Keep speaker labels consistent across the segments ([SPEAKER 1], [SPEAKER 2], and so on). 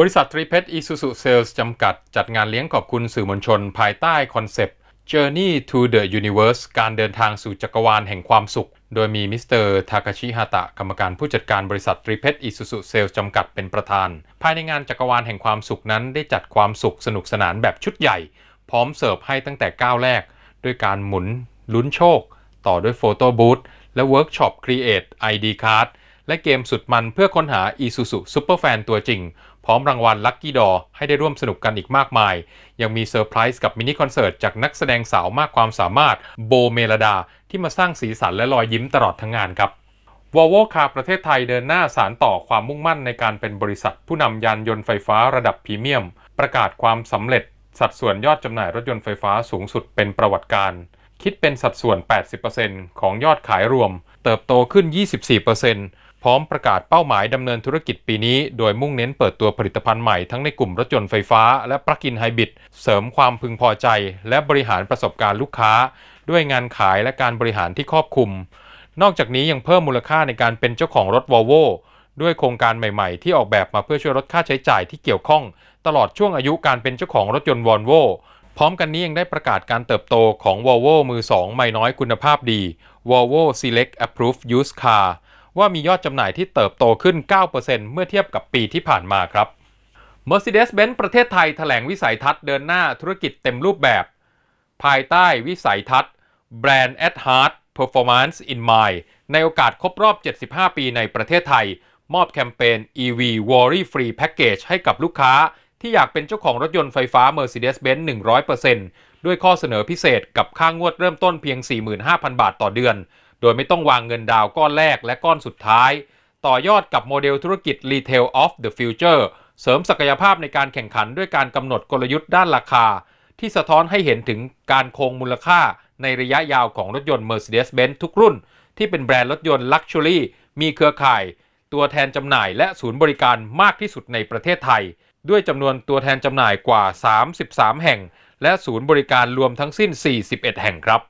[SPEAKER 1] บริษัทตรีเพชรอีซูซูเซลส์จำกัดจัดงานเลี้ยงขอบคุณสื่อมวลชนภายใต้คอนเซปต์ Journey to the Universe การเดินทางสู่จักรวาลแห่งความสุข โดยมีมิสเตอร์ทาคาชิฮาตะกรรมการผู้จัดการบริษัทตรีเพชรอีซูซูเซลส์จำกัดเป็นประธาน ภายในงานจักรวาลแห่งความสุขนั้นได้จัดความสุขสนุกสนานแบบชุดใหญ่ พร้อมเสิร์ฟให้ตั้งแต่ก้าวแรก ด้วยการหมุนลุ้นโชค ต่อด้วยโฟโต้บูธและเวิร์กช็อป Create ID Card และเกมสุดมันเพื่อค้นหา Isuzu Superfan ตัวจริง พร้อมรางวัลลัคกี้ดอให้ได้ร่วมสนุกกันอีกมากมาย ยังมีเซอร์ไพรส์กับมินิคอนเสิร์ตจากนักแสดงสาวมากความสามารถโบเมลดา ที่มาสร้างสีสันและรอยยิ้มตลอดทั้งงานครับวอลโวคาประเทศไทยเดินหน้าสารต่อความมุ่งมั่นในการเป็นบริษัท ผู้นำยานยนต์ไฟฟ้าระดับพรีเมียม ประกาศความสำเร็จ สัดส่วนยอดจำหน่ายรถยนต์ไฟฟ้าสูงสุดเป็นประวัติการ คิดเป็นสัดส่วน 80%ของยอดขายรวม เติบโตขึ้น 24% พร้อมประกาศเป้าหมายดำเนินธุรกิจปีนี้ โดยมุ่งเน้นเปิดตัวผลิตภัณฑ์ใหม่ทั้งในกลุ่มรถยนต์ไฟฟ้าและปลั๊กอินไฮบริดเสริมความพึงพอใจ และบริหารประสบการณ์ลูกค้า ด้วยงานขายและการบริหารที่ครอบคลุม นอกจากนี้ยังเพิ่มมูลค่าในการเป็นเจ้าของรถวอลโวด้วยโครงการใหม่ๆ ที่ออกแบบมาเพื่อช่วยลดค่าใช้จ่ายที่เกี่ยวข้อง ตลอดช่วงอายุการเป็นเจ้าของรถยนต์วอลโวพร้อมกันนี้ยังได้ประกาศการเติบโตของ Volvo มือ 2 ไม่น้อยคุณภาพดี Volvo Select Approved Used Car ว่ามียอดจำหน่ายที่เติบโตขึ้น 9%เมื่อเทียบกับปีที่ผ่านมาครับ Mercedes-Benz ประเทศไทยแถลงวิสัยทัศน์เดินหน้าธุรกิจเต็มรูปแบบ ภายใต้วิสัยทัศน์ Brand at Heart Performance in Mind ในโอกาสครบรอบ 75 ปีในประเทศไทย มอบแคมเปญ EV Worry Free Package ให้กับลูกค้า ที่อยากเป็นเจ้าของรถยนต์ไฟฟ้า Mercedes-Benz 100%ด้วยข้อเสนอพิเศษกับค่างวดเริ่มต้นเพียง 45,000 บาทต่อเดือน โดยไม่ต้องวางเงินดาวก้อนแรกและก้อนสุดท้าย ต่อยอดกับโมเดลธุรกิจ Retail of the Future เสริมศักยภาพในการแข่งขันด้วยการกำหนดกลยุทธ์ด้านราคา ที่สะท้อนให้เห็นถึงการคงมูลค่าในระยะยาวของรถยนต์ Mercedes-Benz ทุกรุ่น ที่เป็นแบรนด์รถยนต์ Luxury มีเครือข่าย ตัวแทนจำหน่ายและศูนย์บริการมากที่สุดในประเทศไทย ด้วยจำนวนตัวแทนจำหน่ายกว่า 33 แห่ง และศูนย์บริการรวมทั้งสิ้น 41 แห่งครับ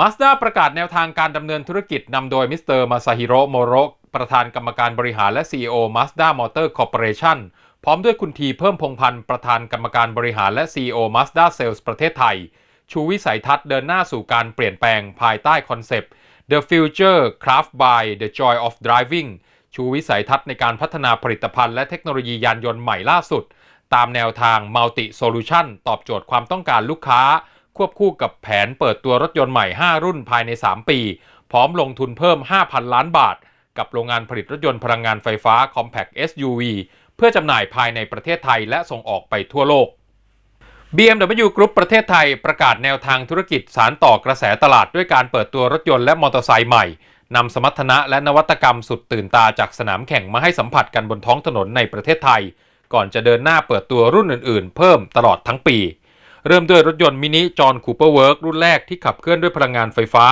[SPEAKER 1] Mazda ประกาศแนวทางการดำเนินธุรกิจนำโดยมิสเตอร์มาซาฮิโร่โมโรประธานกรรมการบริหารและ CEO Mazda Motor Corporation พร้อมด้วยคุณทีเพิ่มพงพันธ์ประธานกรรมการบริหารและ CEO Mazda Sales ประเทศไทย ชูวิสัยทัศน์เดินหน้าสู่การเปลี่ยนแปลงภายใต้คอนเซปต์ The Future Craft by the Joy of Driving ชูวิสัยทัศน์ในการพัฒนาผลิตภัณฑ์และเทคโนโลยียานยนต์ใหม่ล่าสุด ตามแนวทาง Multi Solution ตอบโจทย์ความต้องการลูกค้า ควบคู่กับแผนเปิดตัวรถยนต์ใหม่ 5 รุ่นภายใน 3 ปี พร้อมลงทุนเพิ่ม 5,000 ล้านบาท กับโรงงานผลิตรถยนต์พลังงานไฟฟ้า Compact SUV เพื่อจำหน่ายภายในประเทศไทยและส่งออกไปทั่วโลก BMW Group ประเทศไทยประกาศแนวทางธุรกิจสารต่อกระแสตลาดด้วยการเปิดตัวรถยนต์และมอเตอร์ไซค์ใหม่นำสมรรถนะและนวัตกรรมสุดตื่นตาจากสนามแข่งมาให้สัมผัสกันบนท้องถนนในประเทศไทย ก่อนจะเดินหน้าเปิดตัวรุ่นอื่น ๆ เพิ่มตลอดทั้งปี เริ่มด้วยรถยนต์มินิจอห์นคูเปอร์เวิร์กรุ่นแรกที่ขับเคลื่อนด้วยพลังงานไฟฟ้า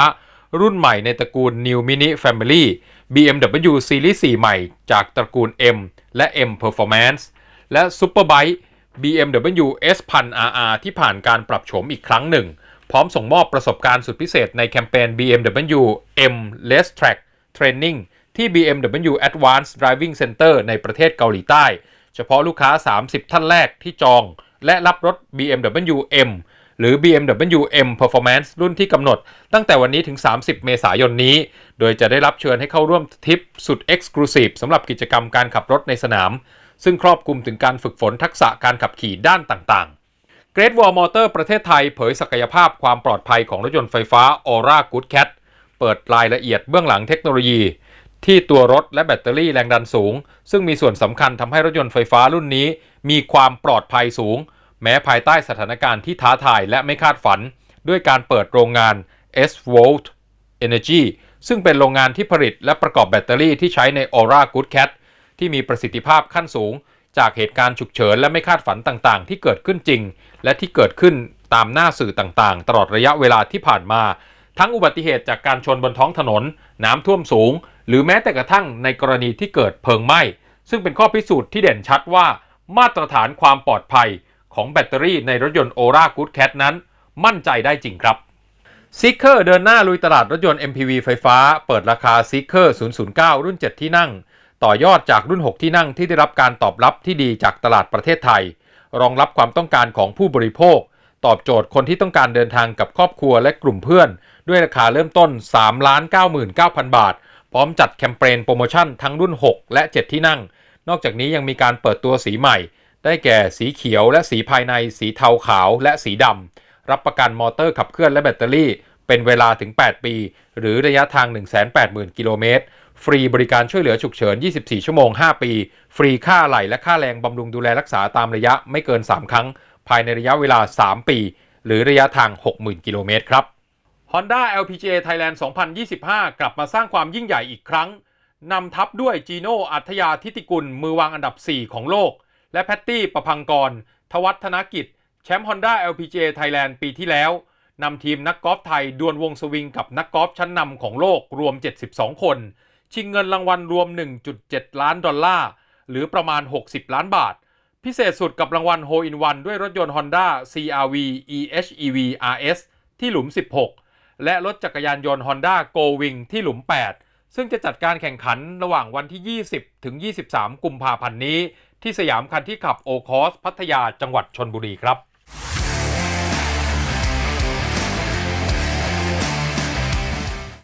[SPEAKER 1] รุ่นใหม่ในตระกูล New Mini Family BMW Series 4 ใหม่จากตระกูล M และ M Performance และ Superbike BMW S 1000 RR ที่ผ่านการปรับโฉมอีกครั้งหนึ่ง พร้อมส่งมอบประสบการณ์สุดพิเศษในแคมเปญ BMW M Less Track Training ที่ BMW Advanced Driving Center ในประเทศเกาหลีใต้ เฉพาะลูกค้า 30 ท่านแรกที่จอง และรับรถ BMW M หรือ BMW M Performance รุ่นที่กำหนด ตั้งแต่วันนี้ถึง 30 เมษายนนี้ โดยจะได้รับเชิญให้เข้าร่วมทริปสุด Exclusive สำหรับกิจกรรมการขับรถในสนาม ซึ่งครอบคลุมถึงการฝึกฝนทักษะการขับขี่ด้านต่างๆ Great Wall Motor ประเทศไทยเผยศักยภาพความปลอดภัยของรถยนต์ไฟฟ้า Aura Good Cat เปิดรายละเอียดเบื้องหลังเทคโนโลยี ที่ตัวรถและแบตเตอรี่แรงดันสูง ซึ่งมีส่วนสำคัญทำให้รถยนต์ไฟฟ้ารุ่นนี้ มีความปลอดภัยสูง แม้ภายใต้สถานการณ์ที่ท้าทายและไม่คาดฝัน ด้วยการเปิดโรงงาน S Volt Energy ซึ่งเป็นโรงงานที่ผลิตและประกอบแบตเตอรี่ที่ใช้ใน Aura Good Cat ที่มีประสิทธิภาพขั้นสูง จากเหตุการณ์ฉุกเฉินและไม่คาดฝันต่างๆ ที่เกิดขึ้นจริง และที่เกิดขึ้นตามหน้าสื่อต่างๆ ตลอดระยะเวลาที่ผ่านมา ทั้งอุบัติเหตุจากการชนบนท้องถนน น้ำท่วมสูง หรือแม้แต่กระทั่งในกรณีที่เกิดเพลิงไหม้ซึ่งเป็นข้อพิสูจน์ที่เด่นชัดว่า มาตรฐานความปลอดภัย ของแบตเตอรี่ในรถยนต์ Aura Good Cat นั้นมั่นใจได้จริงครับ Seeker เดินหน้าลุยตลาดรถยนต์ MPV ไฟฟ้า เปิดราคา Seeker 009 รุ่น 7 ที่นั่ง ต่อยอดจากรุ่น 6 ที่นั่งที่ได้รับการตอบรับที่ดีจากตลาดประเทศไทย รองรับความต้องการของผู้บริโภค ตอบโจทย์คนที่ต้องการเดินทางกับครอบครัวและกลุ่มเพื่อน ด้วยราคาเริ่มต้น 3,99,000 บาท พร้อมจัดแคมเปญโปรโมชั่นทั้งรุ่น 6 และ 7 ที่นั่ง นอกจากนี้ยังมีการเปิดตัวสีใหม่ ได้แก่สีเขียวและสีภายใน สีเทาขาวและสีดำ รับประกันมอเตอร์ขับเคลื่อนและแบตเตอรี่ เป็นเวลาถึง 8 ปี หรือระยะทาง 180,000 กิโลเมตร ฟรีบริการช่วยเหลือฉุกเฉิน 24 ชั่วโมง 5 ปี ฟรีค่าไหลและค่าแรงบำรุงดูแลรักษาตามระยะไม่เกิน 3 ครั้ง ภายในระยะเวลา 3 ปี หรือระยะทาง 60,000 กิโลเมตรครับ Honda LPGA Thailand 2025 กลับมาสร้างความยิ่งใหญ่อีกครั้งนำทัพด้วยจีโน่อัธยาทิติกุลมือวางอันดับ 4 ของโลก และแพตตี้ประพังกร ทวัฒนกิจ แชมป์ Honda LPGA Thailand ปีที่แล้วนำทีมนักกอล์ฟไทยดวลวงสวิงกับนักกอล์ฟชั้นนำของโลกรวม 72 คน ชิงเงินรางวัลรวม 1.7 ล้านดอลลาร์ หรือประมาณ 60 ล้านบาท พิเศษสุดกับรางวัล Hole in One ด้วยรถยนต์ Honda CRV EHEV RS ที่หลุม 16 และรถจักรยานยนต์ Honda Go Wing ที่หลุม 8 ซึ่งจะจัดการแข่งขันระหว่างวันที่ 20 ถึง 23 กุมภาพันธ์นี้ ที่สยามคันที่ขับโอคอสพัทยาจังหวัดชนบุรีครับ